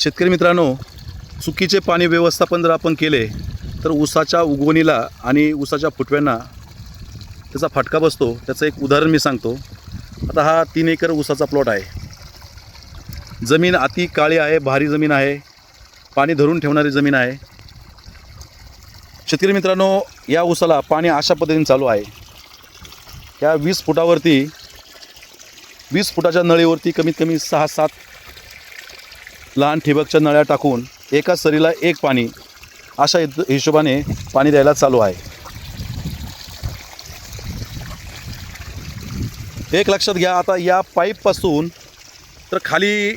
शेतकरी मित्रांनो चुकीचे पाणी व्यवस्थापन जर आपण केले तर ऊसाच्या उगवणीला आणि ऊसाच्या फुटव्यांना त्याचा फटका बसतो. त्याचं एक उदाहरण मी सांगतो. आता हा तीन एकर ऊसाचा प्लॉट आहे. जमीन अति काळी आहे भारी जमीन आहे पाणी धरून ठेवणारी जमीन आहे. शेतकरी मित्रांनो या ऊसाला पाणी अशा पद्धतीने चालू आहे. या वीस फुटावरती वीस फुटाच्या नळीवरती कमीत कमी सहा सात लहान ठिबकच्या नळ्या टाकून एका सरीला एक पाणी अशा हिशोबाने पाणी द्यायला चालू आहे. एक लक्षात घ्या आता या पाईपपासून तर खाली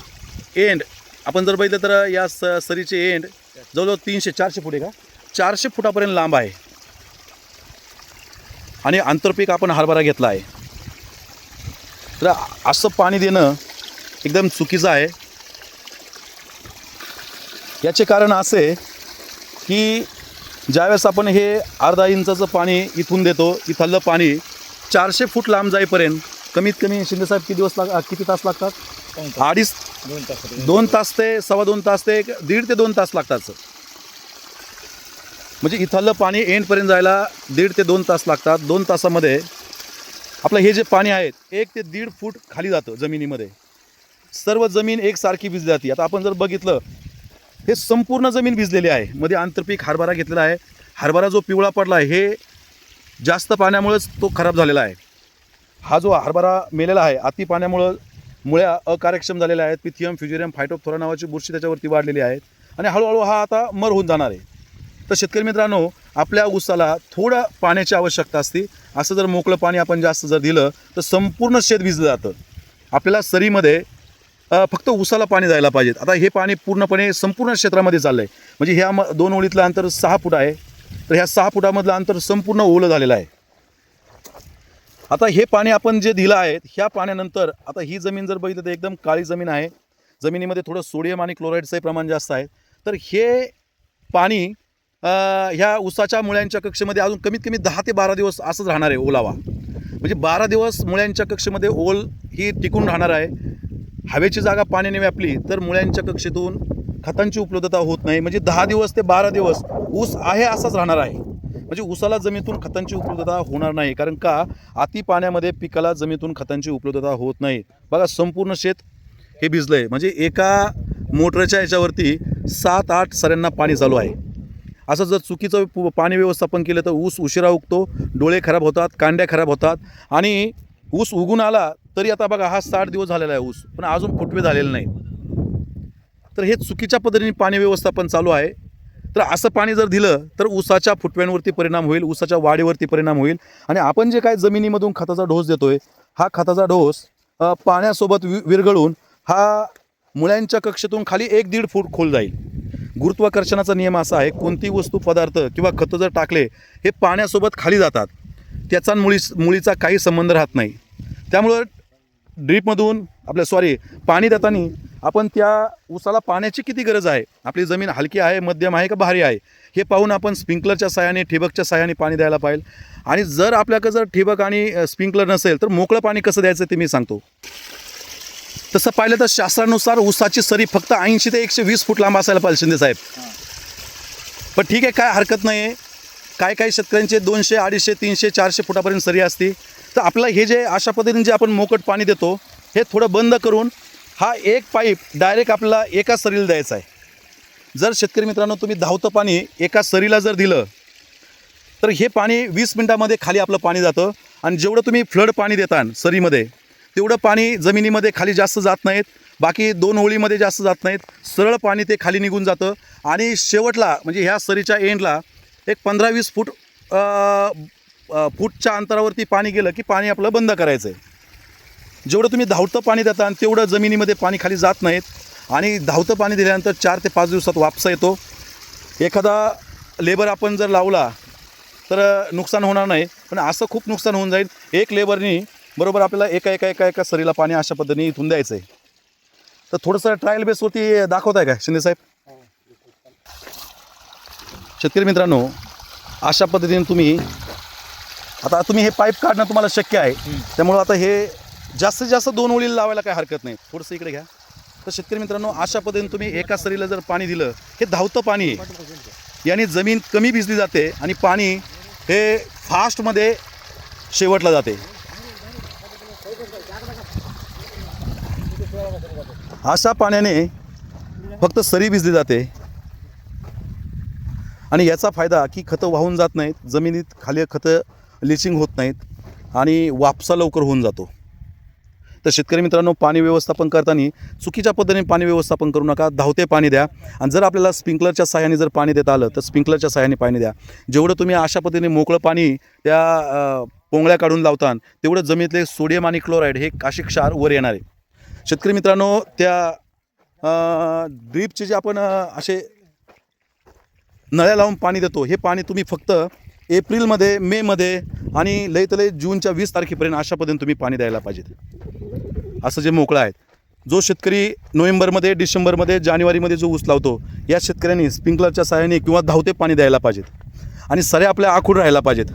एंड आपण जर बघितलं तर या स सरीचे एंड जवळजवळ तीनशे चारशे फुटे आहे का? चारशे फुटापर्यंत लांब आहे. आणि आंतरपीक आपण हरभरा घेतला आहे. तर असं पाणी देणं एकदम चुकीचं आहे. याचे कारण असे की ज्यावेळेस आपण हे अर्धा इंचाचं पाणी इथून देतो इथलं पाणी चारशे फूट लांब जाईपर्यंत कमीत कमी शिंदेसाहेब किती दिवस लाग किती तास लागतात? अडीच दोन तास दोन तास ते सव्वा दोन तास ते एक दीड ते दोन तास लागतात सर. म्हणजे इथलं पाणी एंडपर्यंत जायला दीड ते दोन तास लागतात. दोन तासामध्ये आपलं हे जे पाणी आहे एक ते दीड फूट खाली जातं जमिनीमध्ये. सर्व जमीन एकसारखी भिजली जाते. आता आपण जर बघितलं हे संपूर्ण जमीन भिजलेली आहे. मध्ये आंतरपीक हरभरा घेतलेला आहे. हरभरा जो पिवळा पडला आहे हे जास्त पाण्यामुळेच तो खराब झालेला आहे. हा जो हरभरा मेलेला आहे अति पाण्यामुळं मुळ्या अकार्यक्षम झालेल्या आहेत. पिथियम फ्युजेरियम फायटोप्थोरा नावाची बुरशी त्याच्यावरती वाढलेली आहेत. आणि हळूहळू हा आता मर होऊन जाणार आहे. तर शेतकरी मित्रांनो आपल्या ऊसाला थोडं पाण्याची आवश्यकता असते. असं जर मोकळं पाणी आपण जास्त जर दिलं तर संपूर्ण शेत भिजलं जातं. आपल्याला सरीमध्ये फक्त ऊसाला पाणी जायला पाहिजेत. आता हे पाणी पूर्णपणे संपूर्ण क्षेत्रामध्ये चाललं आहे म्हणजे ह्या म दोन ओळीतलं अंतर सहा फूट आहे. तर ह्या सहा फुटामधलं अंतर संपूर्ण ओलं झालेलं आहे. आता हे पाणी आपण जे दिलं आहे ह्या पाण्यानंतर आता ही जमीन जर बघितलं तर एकदम काळी जमीन आहे. जमिनीमध्ये थोडं सोडियम आणि क्लोराईडचंही प्रमाण जास्त आहे. तर हे पाणी ह्या ऊसाच्या मुळ्यांच्या कक्षेमध्ये अजून कमीत कमी दहा ते बारा दिवस असंच राहणार आहे ओलावा. म्हणजे बारा दिवस मुळ्यांच्या कक्षेमध्ये ओल ही टिकून राहणार आहे. हवेची जागा पाण्याने व्यापली तर मुळ्यांच्या कक्षेतून खतांची उपलब्धता होत नाही. म्हणजे दहा दिवस ते बारा दिवस ऊस आहे असाच राहणार आहे. म्हणजे ऊसाला जमिनीतून खतांची उपलब्धता होणार नाही. कारण का? अति पाण्यामध्ये पिकाला जमिनीतून खतांची उपलब्धता होत नाही. बघा संपूर्ण शेत हे भिजलं आहे म्हणजे एका मोटरच्या याच्यावरती सात आठ सऱ्यांना पाणी चालू आहे. असं जर चुकीचं पाणी व्यवस्थापन केलं तर ऊस उशिरा उगतो डोळे खराब होतात कांड्या खराब होतात आणि ऊस उगून आला तरी आता बघा हा साठ दिवस झालेला आहे ऊस पण अजून फुटवे झालेले नाही तर हे चुकीच्या पद्धतीने पाणी व्यवस्थापन चालू आहे. तर असं पाणी जर दिलं तर ऊसाच्या फुटव्यांवरती परिणाम होईल ऊसाच्या वाढीवरती परिणाम होईल. आणि आपण जे काय जमिनीमधून खताचा डोस देतोय हा खताचा डोस पाण्यासोबत वि विरघळून हा मुळ्यांच्या कक्षेतून खाली एक दीड फूट खोल जाईल. गुरुत्वाकर्षणाचा नियम असा आहे कोणती वस्तू पदार्थ किंवा खतं जर टाकले हे पाण्यासोबत खाली जातात. त्याचा मुळी मुळीचा काही संबंध राहत नाही. त्यामुळं ड्रीपमधून आपल्या सॉरी पाणी देताना आपण त्या ऊसाला पाण्याची किती गरज आहे? आपली जमीन हलकी आहे मध्यम आहे का भारी आहे? हे पाहून आपण स्प्रिंकलरच्या साहाय्याने ठिबकच्या साहाय्याने पाणी द्यायला पाहिजे आणि जर आपल्याकडे जर ठिबक आणि स्प्रिंकलर नसेल तर मोकळं पाणी कसं द्यायचं ते मी सांगतो. तसं पाहिलं तर शास्त्रानुसार ऊसाची सरी फक्त ऐंशी ते एकशे वीस फूट लांब असायला पाहिजे शिंदे साहेब. पण ठीक आहे काय हरकत नाही आहे काय काही शेतकऱ्यांचे दोनशे अडीचशे तीनशे चारशे फुटापर्यंत सरी असते तर आपलं हे जे अशा पद्धतीने जे आपण मोकट पाणी देतो हे थोडं बंद करून हा एक पाईप डायरेक्ट आपला एका सरीला द्यायचा आहे. जर शेतकरी मित्रांनो तुम्ही धावतं पाणी एका सरीला जर दिलं तर हे पाणी वीस मिनटामध्ये खाली आपलं पाणी जातं. आणि जेवढं तुम्ही फ्लड पाणी देता सरीमध्ये तेवढं पाणी जमिनीमध्ये खाली जास्त जात नाहीत. बाकी दोन होळीमध्ये जास्त जात नाहीत. सरळ पाणी ते खाली निघून जातं. आणि शेवटला म्हणजे ह्या सरीच्या एंडला एक पंधरा वीस फूट फूटच्या अंतरावरती पाणी गेलं की पाणी आपलं बंद करायचं आहे जेवढं तुम्ही धावतं पाणी देता आणि तेवढं जमिनीमध्ये पाणी खाली जात नाहीत आणि धावतं पाणी दिल्यानंतर चार ते पाच दिवसात वापसा येतो. एखादा लेबर आपण जर लावला तर नुकसान होणार नाही. पण असं खूप नुकसान होऊन जाईल. एक लेबरनी बरोबर आपल्याला एका एका एका एका सरीला पाणी अशा पद्धतीने इथून द्यायचं आहे तर थोडंसं ट्रायल बेसवरती दाखवत आहे का शिंदे साहेब? शेतकरी मित्रांनो अशा पद्धतीने तुम्ही आता तुम्ही हे पाईप काढणं तुम्हाला शक्य आहे. त्यामुळं आता हे जास्तीत जास्त दोन ओळीला लावायला काय हरकत नाही. थोडंसं इकडे घ्या. तर शेतकरी मित्रांनो अशा पद्धतीने तुम्ही एका सरीला जर पाणी दिलं हे धावतं पाणी आहे. याने जमीन कमी भिजली जाते आणि पाणी हे फास्टमध्ये शेवटला जाते. अशा पाण्याने फक्त सरी भिजली जाते. आणि याचा फायदा की खतं वाहून जात नाहीत जमिनीत खाली खतं लिचिंग होत नाहीत आणि वापसा लवकर होऊन जातो. तर शेतकरी मित्रांनो पाणी व्यवस्थापन करताना चुकीच्या पद्धतीने पाणी व्यवस्थापन करू नका धावते पाणी द्या. आणि जर आपल्याला स्प्रिंकलरच्या सहाय्याने जर पाणी देता आलं तर स्प्रिंकलरच्या सहाय्याने पाणी द्या. जेवढं तुम्ही अशा पद्धतीने मोकळं पाणी त्या पोंगळ्या काढून लावतान तेवढं जमिनीतले सोडियम आणि क्लोराईड हे काशी क्षार वर येणार आहे. शेतकरी मित्रांनो त्या ड्रीपचे जे आपण असे नळ्या लावून पाणी देतो. हे पाणी तुम्ही फक्त एप्रिलमध्ये मेमध्ये आणि लय लई जूनच्या वीस तारखेपर्यंत अशापर्यंत तुम्ही पाणी द्यायला पाहिजेत असं जे मोकळं आहे जो शेतकरी नोव्हेंबरमध्ये डिसेंबरमध्ये जानेवारीमध्ये जो ऊस लावतो या शेतकऱ्यांनी स्प्रिंकलरच्या सहाय्याने किंवा धावते पाणी द्यायला पाहिजेत. आणि सऱ्या आपल्या आखूड राहायला पाहिजेत.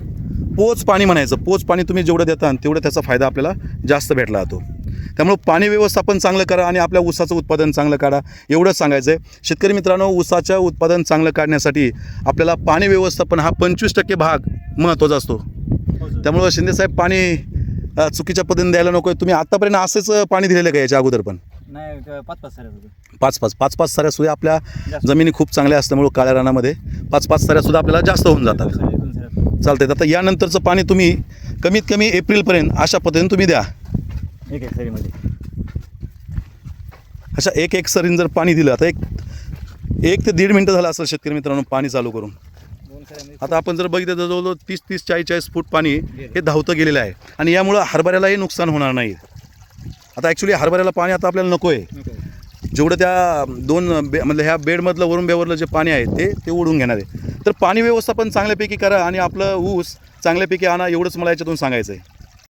पोच पाणी म्हणायचं. पोच पाणी तुम्ही जेवढं देता तेवढं त्याचा फायदा आपल्याला जास्त भेटला जातो. त्यामुळे पाणी व्यवस्थापन चांगलं करा आणि आपल्या ऊसाचं उत्पादन चांगलं काढा. एवढंच सांगायचं आहे शेतकरी मित्रांनो ऊसाचं उत्पादन चांगलं काढण्यासाठी आपल्याला पाणी व्यवस्थापन हा पंचवीस टक्के भाग महत्त्वाचा असतो. त्यामुळं शिंदेसाहेब पाणी चुकीच्या पद्धतीने द्यायला नको तुम्ही आत्तापर्यंत असंच पाणी दिलेलं का याच्या अगोदर पण? नाही पाच पाच साऱ्या पाच पाच. पाच पाच साऱ्या सुद्धा आपल्या. जमिनी खूप चांगल्या असल्यामुळं काळ्या रानामध्ये पाच पाच साऱ्या सुद्धा आपल्याला जास्त होऊन जातात. चालतंय. आता यानंतरचं पाणी तुम्ही कमीत कमी एप्रिलपर्यंत अशा पद्धतीने तुम्ही द्या. एक एक सरीमध्ये अशा एक एक सरीन जर पाणी दिलं आता एक एक ते दीड मिनटं झालं असेल शेतकरी मित्रांनो पाणी चालू करून. दोन आता आपण जर बघितलं तर जवळजवळ तीस तीस चाळीस चाळीस फूट पाणी हे धावतं गेलेलं आहे. आणि यामुळं हरभऱ्यालाही नुकसान होणार नाही. आता ॲक्च्युली हरभऱ्याला पाणी आता आपल्याला नको आहे नको. जेवढं त्या दोन बे म्हणजे ह्या बेडमधलं वरून बेवरलं जे पाणी आहे ते ते ओढून घेणार आहे. तर पाणी व्यवस्थापन चांगल्यापैकी करा आणि आपलं ऊस चांगल्यापैकी आणा एवढंच मला याच्यातून सांगायचं आहे